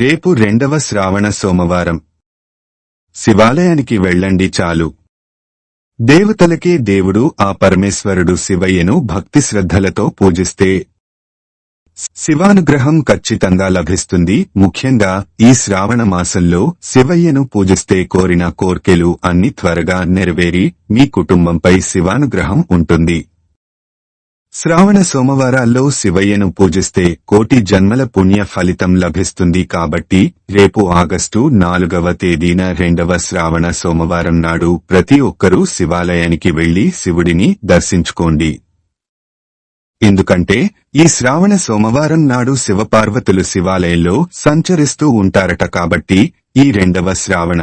రేపు రెండవ శ్రావణ సోమవారం. శివాలయానికి వెళ్ళండి చాలు. దేవతలకే దేవుడు ఆ పరమేశ్వరుడు శివయ్యను భక్తి శ్రద్ధలతో పూజిస్తే శివానుగ్రహం ఖచ్చితంగా లభిస్తుంది. ముఖ్యంగా ఈ శ్రావణ మాసంలో శివయ్యను పూజిస్తే కోరిన కోర్కెలు అన్ని త్వరగా నెరవేరి మీ కుటుంబంపై శివానుగ్రహం ఉంటుంది. శ్రావణ సోమవారాల్లో శివయ్యను పూజిస్తే కోటి జన్మల పుణ్య ఫలితం లభిస్తుంది కాబట్టి రేపు ఆగస్టు నాలుగవ తేదీన రెండవ శ్రావణ సోమవారం నాడు ప్రతి ఒక్కరూ శివాలయానికి వెళ్ళి శివుడిని దర్శించుకోండి. ఎందుకంటే ఈ శ్రావణ సోమవారం నాడు శివపార్వతులు శివాలయంలో సంచరిస్తూ ఉంటారట కాబట్టి ఈ రెండవ శ్రావణ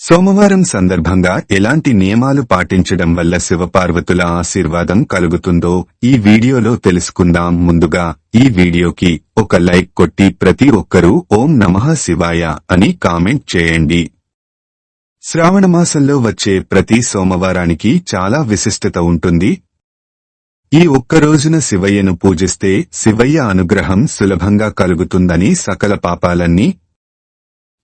సోమవారం సందర్భంగా ఎలాంటి నియమాలు పాటించడం వల్ల శివపార్వతుల ఆశీర్వాదం కలుగుతుందో ఈ వీడియోలో తెలుసుకుందాం. ముందుగా ఈ వీడియోకి ఒక లైక్ కొట్టి ప్రతి ఒక్కరూ ఓం నమః శివాయ అని కామెంట్ చేయండి. శ్రావణ మాసంలో వచ్చే ప్రతి సోమవారానికి చాలా విశిష్టత ఉంటుంది. ఈ ఒక్క రోజున శివయ్యను పూజిస్తే శివయ్య అనుగ్రహం సులభంగా కలుగుతుందని సకల పాపాలన్నీ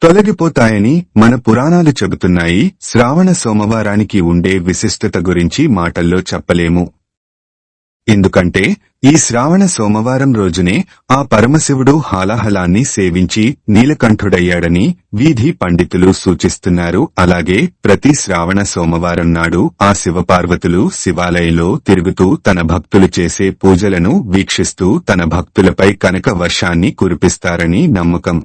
తొలగిపోతాయని మన పురాణాలు చెబుతున్నాయి. శ్రావణ సోమవారానికి ఉండే విశిష్టత గురించి మాటల్లో చెప్పలేము. ఎందుకంటే ఈ శ్రావణ సోమవారం రోజునే ఆ పరమశివుడు హాలాహలాన్ని సేవించి నీలకంఠుడయ్యాడని వీధి పండితులు సూచిస్తున్నారు. అలాగే ప్రతి శ్రావణ సోమవారం నాడు ఆ శివపార్వతులు శివాలయంలో తిరుగుతూ తన భక్తులు చేసే పూజలను వీక్షిస్తూ తన భక్తులపై కనక వర్షాన్ని కురిపిస్తారని నమ్మకం.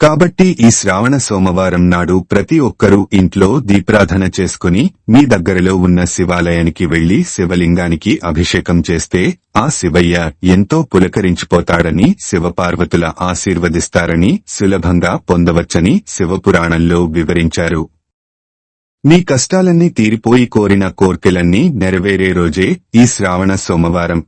కాబట్టి ఈ శ్రావణ సోమవారం నాడు ప్రతి ఒక్కరూ ఇంట్లో దీప్రాధన చేసుకుని మీ దగ్గరలో ఉన్న శివాలయానికి వెళ్ళి శివలింగానికి అభిషేకం చేస్తే ఆ శివయ్య ఎంతో పులకరించిపోతాడని శివపార్వతుల ఆశీర్వదిస్తారని సులభంగా పొందవచ్చని శివపురాణంలో వివరించారు. మీ కష్టాలన్నీ తీరిపోయి కోరిన కోర్కెలన్నీ నెరవేరే రోజే ఈ శ్రావణ సోమవారం.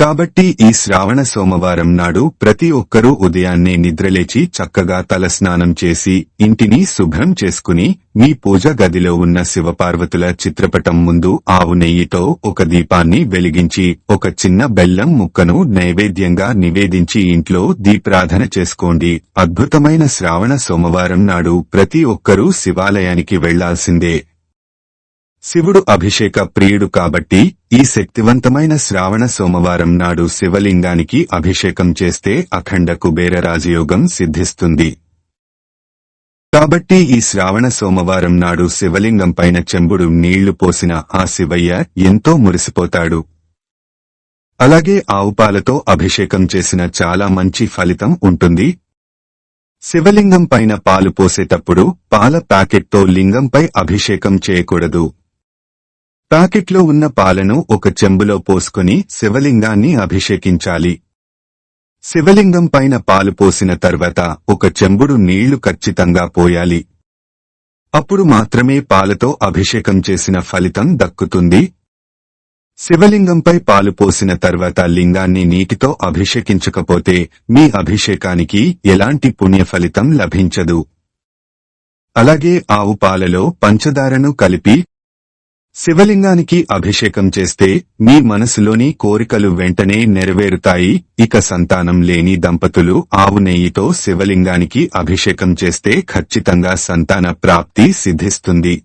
కాబట్టి ఈ శ్రావణ సోమవారం నాడు ప్రతి ఒక్కరూ ఉదయాన్నే నిద్రలేచి చక్కగా తలస్నానం చేసి ఇంటిని శుభ్రం చేసుకుని మీ పూజ గదిలో ఉన్న శివపార్వతుల చిత్రపటం ముందు ఆవు నెయ్యితో ఒక దీపాన్ని వెలిగించి ఒక చిన్న బెల్లం ముక్కను నైవేద్యంగా నివేదించి ఇంట్లో దీప్రాధన చేసుకోండి. అద్భుతమైన శ్రావణ సోమవారం నాడు ప్రతి ఒక్కరూ శివాలయానికి వెళ్ళాల్సిందే. శివుడు అభిషేక ప్రియుడు కాబట్టి ఈ శక్తివంతమైన శ్రావణ సోమవారం నాడు శివలింగానికి అభిషేకం చేస్తే అఖండ కుబేర రాజయోగం సిద్ధిస్తుంది. కాబట్టి ఈ శ్రావణ సోమవారం నాడు శివలింగం పైన చెంబుడు నీళ్ళు పోసిన ఆ శివయ్య ఎంతో మురిసిపోతాడు. అలాగే ఆవుపాలతో అభిషేకం చేసిన చాలా మంచి ఫలితం ఉంటుంది. శివలింగం పైన పాలు పోసేటప్పుడు పాల ప్యాకెట్తో లింగంపై అభిషేకం చేయకూడదు. ప్యాకెట్లో ఉన్న పాలను ఒక చెంబులో పోసుకుని శివలింగాన్ని అభిషేకించాలి. శివలింగం పైన పాలు పోసిన తర్వాత ఒక చెంబుడు నీళ్ళు ఖచ్చితంగా పోయాలి. అప్పుడు మాత్రమే పాలతో అభిషేకం చేసిన ఫలితం దక్కుతుంది. శివలింగంపై పాలు పోసిన తర్వాత లింగాన్ని నీటితో అభిషేకించకపోతే మీ అభిషేకానికి ఎలాంటి పుణ్య ఫలితం లభించదు. అలాగే ఆవు పాలలో పంచదారను కలిపి శివలింగానికి అభిషేకం చేస్తే మీ మనసులోని కోరికలు వెంటనే నెరవేరుతాయి. ఇక సంతానం లేని దంపతులు ఆవు నెయ్యితో శివలింగానికి అభిషేకం చేస్తే ఖచ్చితంగా సంతాన ప్రాప్తి సిద్ధిస్తుంది.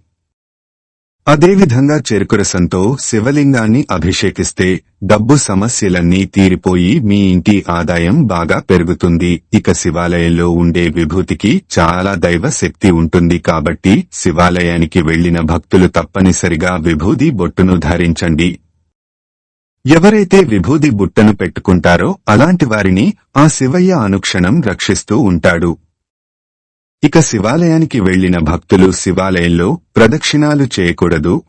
అదేవిధంగా చెరుకురసంతో శివలింగాన్ని అభిషేకిస్తే డబ్బు సమస్యలన్నీ తీరిపోయి మీ ఇంటి ఆదాయం బాగా పెరుగుతుంది. ఇక శివాలయంలో ఉండే విభూతికి చాలా దైవ శక్తి ఉంటుంది కాబట్టి శివాలయానికి వెళ్ళిన భక్తులు తప్పనిసరిగా విభూది బొట్టును ధరించండి. ఎవరైతే విభూది బుట్టను పెట్టుకుంటారో అలాంటి వారిని ఆ శివయ్య అనుక్షణం రక్షిస్తూ ఉంటాడు. ఇక శివాలయానికి వెళ్ళిన భక్తులు శివాలయంలో ప్రదక్షిణాలు చేయకూడదు.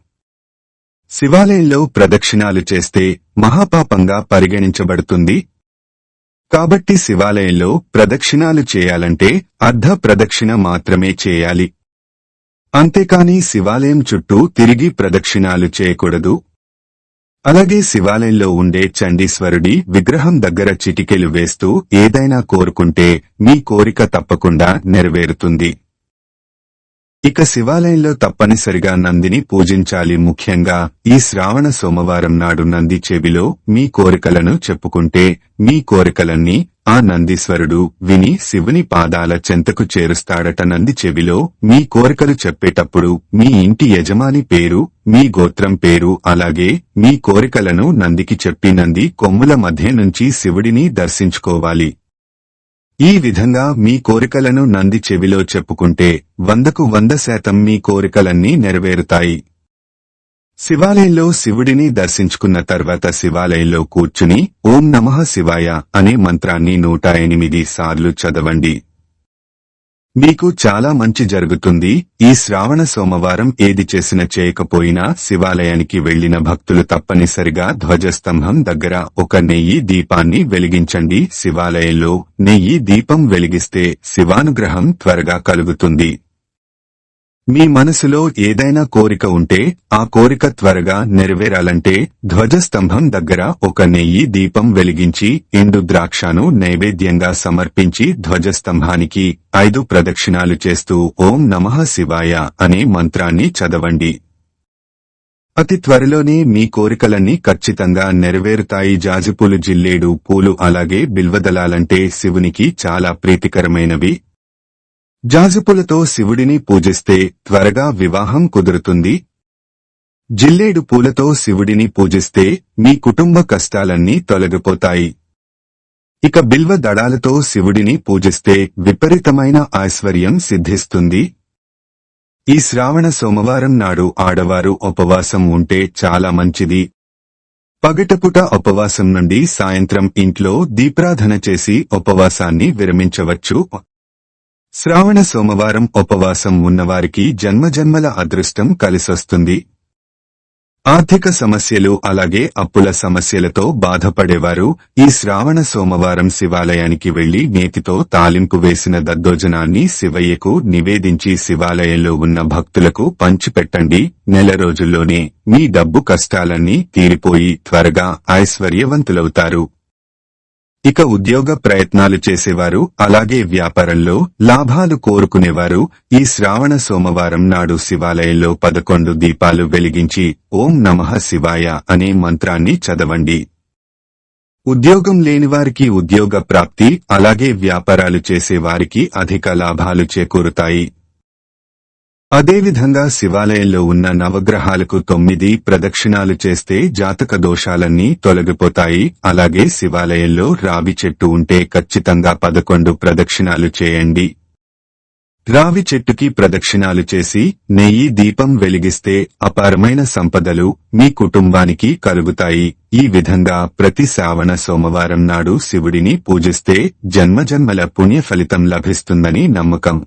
శివాలయంలో ప్రదక్షిణాలు చేస్తే మహాపాపంగా పరిగణించబడుతుంది. కాబట్టి శివాలయంలో ప్రదక్షిణాలు చేయాలంటే అర్ధ ప్రదక్షిణ మాత్రమే చేయాలి. అంతేకాని శివాలయం చుట్టూ తిరిగి ప్రదక్షిణాలు చేయకూడదు. అలాగే శివాలయంలో ఉండే చండీశ్వరుడి విగ్రహం దగ్గర చిటికెలు వేస్తూ ఏదైనా కోరుకుంటే మీ కోరిక తప్పకుండా నెరవేరుతుంది. ఇక శివాలయంలో తప్పనిసరిగా నందిని పూజించాలి. ముఖ్యంగా ఈ శ్రావణ సోమవారం నాడు నంది చెవిలో మీ కోరికలను చెప్పుకుంటే మీ కోరికలన్నీ ఆ నందీశ్వరుడు విని శివుని పాదాల చెంతకు చేరుస్తాడట నంది చెవిలో. మీ కోరికలు చెప్పేటప్పుడు మీ ఇంటి యజమాని పేరు మీ గోత్రం పేరు అలాగే మీ కోరికలను నందికి చెప్పి నంది కొమ్ముల మధ్య నుంచి శివుడిని దర్శించుకోవాలి. ఈ విధంగా మీ కోరికలను నంది చెవిలో చెప్పుకుంటే వందకు వంద శాతం మీ కోరికలన్నీ నెరవేరుతాయి. శివాలయంలో శివుడిని దర్శించుకున్న తర్వాత శివాలయంలో కూర్చుని ఓం నమః శివాయ అనే మంత్రాన్ని నూట ఎనిమిది సార్లు చదవండి. మీకు చాలా మంచి జరుగుతుంది. ఈ శ్రావణ సోమవారం ఏది చేసిన చేయకపోయినా శివాలయానికి వెళ్ళిన భక్తులు తప్పనిసరిగా ధ్వజస్తంభం దగ్గర ఒక నెయ్యి దీపాన్ని వెలిగించండి. శివాలయంలో నెయ్యి దీపం వెలిగిస్తే శివానుగ్రహం త్వరగా కలుగుతుంది. మీ మనసులో ఏదైనా కోరిక ఉంటే ఆ కోరిక త్వరగా నెరవేరాలంటే ధ్వజస్తంభం దగ్గర ఒక నెయ్యి దీపం వెలిగించి ఎండు ద్రాక్షను నైవేద్యంగా సమర్పించి ధ్వజస్తంభానికి ఐదు ప్రదక్షిణాలు చేస్తూ ఓం నమః శివాయ అనే మంత్రాన్ని చదవండి. అతి త్వరలోనే మీ కోరికలన్నీ ఖచ్చితంగా నెరవేరుతాయి. జాజిపూలు జిల్లేడు పూలు అలాగే బిల్వదలాలంటే శివునికి చాలా ప్రీతికరమైనవి. జాజుపులతో శివుడిని పూజిస్తే త్వరగా వివాహం కుదురుతుంది. జిల్లేడు పూలతో శివుడిని పూజిస్తే మీ కుటుంబ కష్టాలన్నీ తొలగిపోతాయి. ఇక బిల్వ దళాలతో శివుడిని పూజిస్తే విపరీతమైన ఐశ్వర్యం సిద్ధిస్తుంది. ఈ శ్రావణ సోమవారం నాడు ఆడవారు ఉపవాసం ఉంటే చాలా మంచిది. పగటపుట ఉపవాసం నుండి సాయంత్రం ఇంట్లో దీప్రాధన చేసి ఉపవాసాన్ని విరమించవచ్చు. శ్రావణ సోమవారం ఉపవాసం ఉన్నవారికి జన్మజన్మల అదృష్టం కలిసొస్తుంది. ఆర్థిక సమస్యలు అలాగే అప్పుల సమస్యలతో బాధపడేవారు ఈ శ్రావణ సోమవారం శివాలయానికి వెళ్ళి నేతితో తాలింపు వేసిన దద్దోజనాన్ని శివయ్యకు నివేదించి శివాలయంలో ఉన్న భక్తులకు పంచిపెట్టండి. నెల రోజుల్లోనే మీ డబ్బు కష్టాలన్నీ తీరిపోయి త్వరగా ఐశ్వర్యవంతులవుతారు. ఇక ఉద్యోగ ప్రయత్నాలు చేసేవారు అలాగే వ్యాపారంలో లాభాలు కోరుకునేవారు. ఈ శ్రావణ సోమవారం నాడు శివాలయంలో పదకొండు దీపాలు వెలిగించి ఓం నమః శివాయ అనే మంత్రాన్ని చదవండి. ఉద్యోగం లేనివారికి ఉద్యోగ ప్రాప్తి అలాగే వ్యాపారాలు చేసేవారికి అధిక లాభాలు చేకూరుతాయి. అదేవిధంగా శివాలయంలో ఉన్న నవగ్రహాలకు తొమ్మిది ప్రదక్షిణాలు చేస్తే జాతక దోషాలన్నీ తొలగిపోతాయి. అలాగే శివాలయంలో రావి చెట్టు ఉంటే ఖచ్చితంగా పదకొండు ప్రదక్షిణాలు చేయండి. రావి చెట్టుకి ప్రదక్షిణాలు చేసి నెయ్యి దీపం వెలిగిస్తే అపారమైన సంపదలు మీ కుటుంబానికి కలుగుతాయి. ఈ విధంగా ప్రతి శ్రావణ సోమవారం నాడు శివుడిని పూజిస్తే జన్మజన్మల పుణ్య ఫలితం లభిస్తుందని నమ్మకం.